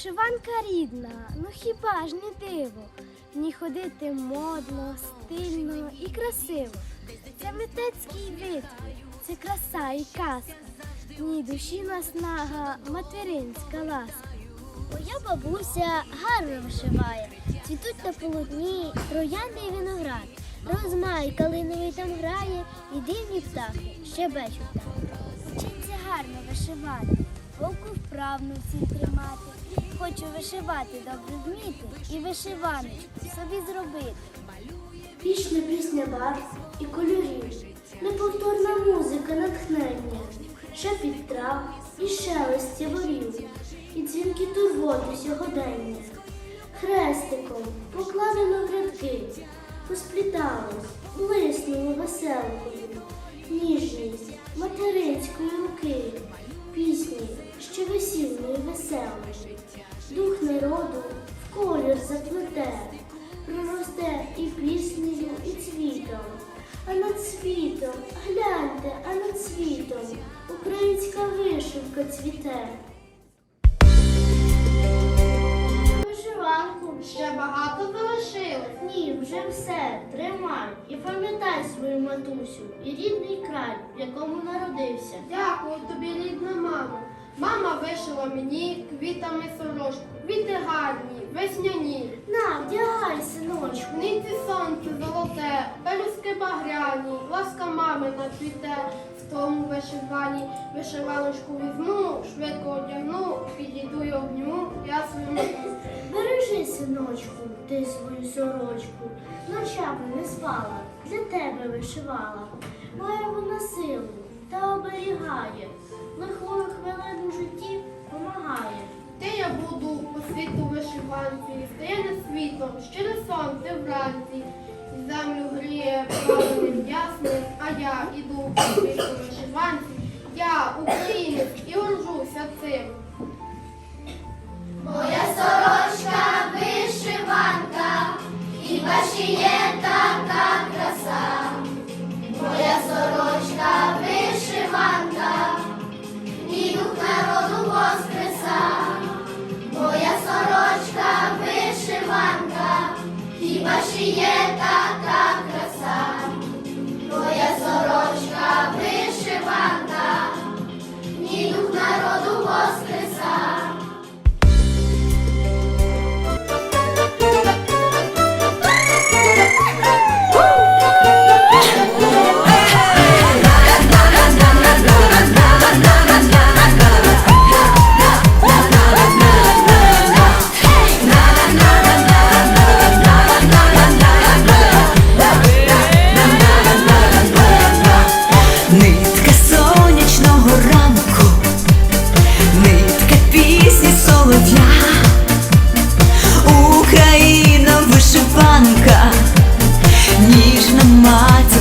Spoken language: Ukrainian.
Вишиванка рідна, ну хіба ж не диво? В ній ходити модно, стильно і красиво. Це митецький витвір, це краса і казка. В ній душі наснага, материнська ласка. Моя бабуся гарно вишиває, цвітуть на полотні, троянди і виноград. Розмай калиновий там грає, і дивні птахи щебечуть там. Вчиться гарно вишивати, руку вправно всі тримати. Хочу вишивати, добре вміти. І вишиваночку собі зробити. Пічна пісня барв і кольорів, неповторна музика натхнення, шепіт трав і шелест яворів, і дзвінки турботи сьогодення. Хрестиком покладено в рядки, поспліталось, блиснуло веселкою, ніжність материнської руки, пісні, веселої, дух народу в колір заплете, проросте і піснею, і цвітом. А над світом, гляньте, а над світом українська вишивка цвіте. Вишиванку Ще багато залишилось. ні, вже все, тримай і пам'ятай свою матусю і рідний край, в якому народився. Дякую тобі, рідна мамо. Мама вишила мені квітами сорочку. Квіти гарні, весняні. На, вдягай, синочку. Ниці сонце золоте, пелюстки багряні, ласка мамина цвіте в тому вишиванні. Вишиваночку візьму, швидко одягну, підійду й обніму, я свою. Бережи, синочку, ти свою сорочку. Ночами не спала, для тебе вишивала. Має вона силу та оберігає. Лихою хвилину в житті помагає. Ти я буду по світу вишиванці, стає над світом, щире сонце вранці, і землю гріє правильним ясним, а я іду по світу вишиванці. Я українець і горжуся цим. Моя сорочка вишиванка, хіба ще є lots of